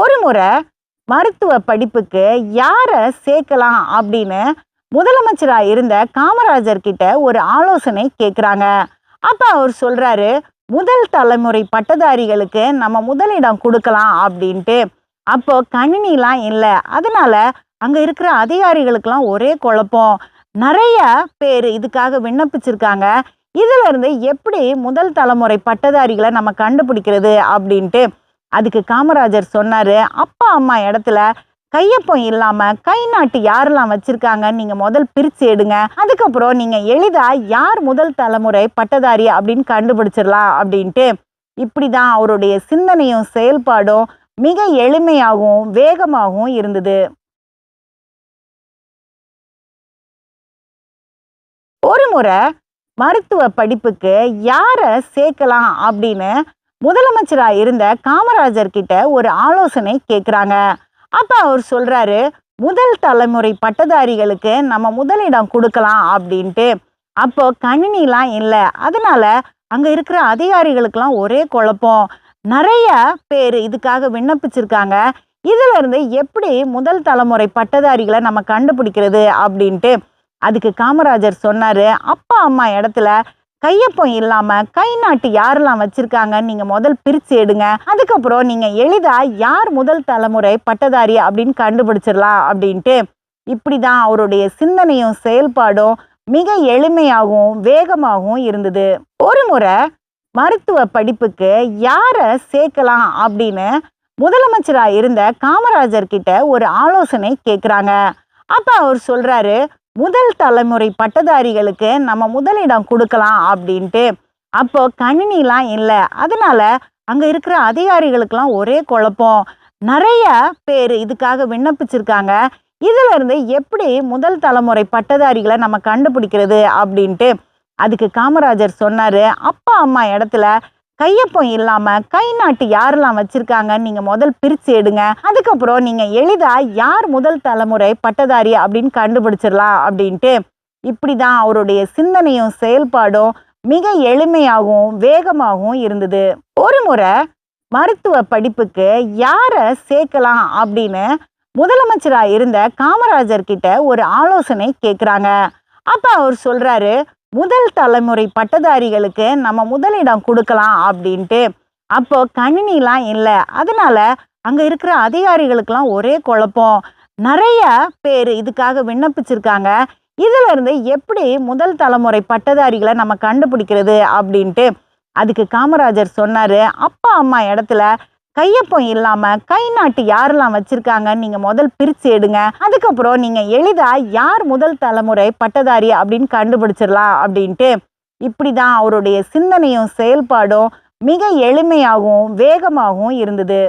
ஒரு முறை மருத்துவ படிப்புக்கு யாரை சேர்க்கலாம் அப்படின்னு முதலமைச்சராக இருந்த காமராஜர் கிட்ட ஒரு ஆலோசனை கேட்குறாங்க அப்போ அவர் சொல்கிறாரு முதல் தலைமுறை பட்டதாரிகளுக்கு நம்ம முதலிடம் கொடுக்கலாம் அப்படின்ட்டு. அப்போ கணினிலாம் இல்லை. அதனால அங்கே இருக்கிற அதிகாரிகளுக்கெல்லாம் ஒரே குழப்பம். நிறைய பேர் இதுக்காக விண்ணப்பிச்சிருக்காங்க. இதுல இருந்து எப்படி முதல் தலைமுறை பட்டதாரிகளை நம்ம கண்டுபிடிக்கிறது அப்படின்ட்டு அதுக்கு காமராஜர் சொன்னார் அப்பா அம்மா இடத்துல கையொப்பம் இல்லாமல் கை நாட்டு யாரெல்லாம் வச்சுருக்காங்கன்னு நீங்கள் முதல் பிரிச்சு எடுங்க அதுக்கப்புறம் நீங்கள் எளிதாக யார் முதல் தலைமுறை பட்டதாரி அப்படின்னு கண்டுபிடிச்சிடலாம் அப்படின்ட்டு. இப்படி தான் அவருடைய சிந்தனையும் செயல்பாடும் மிக எளிமையாகவும் வேகமாகவும் இருந்தது. ஒரு முறை மருத்துவ படிப்புக்கு யாரை சேர்க்கலாம் அப்படின்னு முதலமைச்சராக இருந்த காமராஜர் கிட்ட ஒரு ஆலோசனை கேட்குறாங்க அப்போ அவர் சொல்றாரு முதல் தலைமுறை பட்டதாரிகளுக்கு நம்ம முதலிடம் கொடுக்கலாம் அப்படின்ட்டு. அப்போ கணினிலாம் இல்லை. அதனால அங்கே இருக்கிற அதிகாரிகளுக்கெல்லாம் ஒரே குழப்பம். நிறைய பேர் இதுக்காக விண்ணப்பிச்சிருக்காங்க. இதுல இருந்து எப்படி முதல் தலைமுறை பட்டதாரிகளை நம்ம கண்டுபிடிக்கிறது அப்படின்ட்டு. அதுக்கு காமராஜர் சொன்னாரு. அப்பா அம்மா இடத்துல கையொப்பம் இல்லாம கை நாட்டு யாரெல்லாம் வச்சிருக்காங்க நீங்க முதல் பிரிச்சு எடுங்க. அதுக்கப்புறம் நீங்க எளிதா யார் முதல் தலைமுறை பட்டதாரி அப்படின்னு கண்டுபிடிச்சிடலாம் அப்படின்ட்டு. இப்படிதான் அவருடைய சிந்தனையும் செயல்பாடும் மிக எளிமையாகவும் வேகமாகவும் இருந்தது. ஒரு முறை மருத்துவ படிப்புக்கு யாரை சேர்க்கலாம் அப்படின்னு முதலமைச்சராக இருந்த காமராஜர் கிட்ட ஒரு ஆலோசனை கேட்குறாங்க அப்போ அவர் சொல்றாரு முதல் தலைமுறை பட்டதாரிகளுக்கு நம்ம முதலிடம் கொடுக்கலாம் அப்படின்ட்டு அப்போ கணினிலாம் இல்லை. அதனால அங்கே இருக்கிற அதிகாரிகளுக்கெல்லாம் ஒரே குழப்பம். நிறைய பேர் இதுக்காக விண்ணப்பிச்சிருக்காங்க. இதுல இருந்து எப்படி முதல் தலைமுறை பட்டதாரிகளை நம்ம கண்டுபிடிக்கிறது அப்படின்ட்டு அதுக்கு காமராஜர் சொன்னார். அப்பா அம்மா இடத்துல கையொப்பம் இல்லாமல் கை நாட்டு யாரெல்லாம் வச்சுருக்காங்கன்னு நீங்கள் முதல் பிரிச்சு எடுங்க. அதுக்கப்புறம் நீங்கள் எளிதாக யார் முதல் தலைமுறை பட்டதாரி அப்படின்னு கண்டுபிடிச்சிடலாம் அப்படின்ட்டு இப்படி தான் அவருடைய சிந்தனையும் செயல்பாடும் மிக எளிமையாகவும் வேகமாகவும் இருந்தது. ஒரு முறை மருத்துவ படிப்புக்கு யாரை சேர்க்கலாம் அப்படின்னு முதலமைச்சராக இருந்த காமராஜர் கிட்ட ஒரு ஆலோசனை கேட்குறாங்க அப்போ அவர் சொல்கிறாரு முதல் தலைமுறை பட்டதாரிகளுக்கு நம்ம முதலிடம் கொடுக்கலாம் அப்படின்ட்டு அப்போ கணினிலாம் இல்லை. அதனால அங்கே இருக்கிற அதிகாரிகளுக்கெல்லாம் ஒரே குழப்பம். நிறைய பேர் இதுக்காக விண்ணப்பிச்சிருக்காங்க. இதுல இருந்து எப்படி முதல் தலைமுறை பட்டதாரிகளை நம்ம கண்டுபிடிக்கிறது அப்படின்ட்டு அதுக்கு காமராஜர் சொன்னார். அப்பா அம்மா இடத்துல கையொப்பம் இல்லாமல் கை நாட்டு யாரெல்லாம் வச்சுருக்காங்கன்னு நீங்கள் முதல் பிரிச்சு எடுங்க. அதுக்கப்புறம் நீங்கள் எளிதாக யார் முதல் தலைமுறை பட்டதாரி அப்படின்னு கண்டுபிடிச்சிடலாம் அப்படின்ட்டு இப்படி தான் அவருடைய சிந்தனையும் செயல்பாடும் மிக எளிமையாகவும் வேகமாகவும் இருந்தது.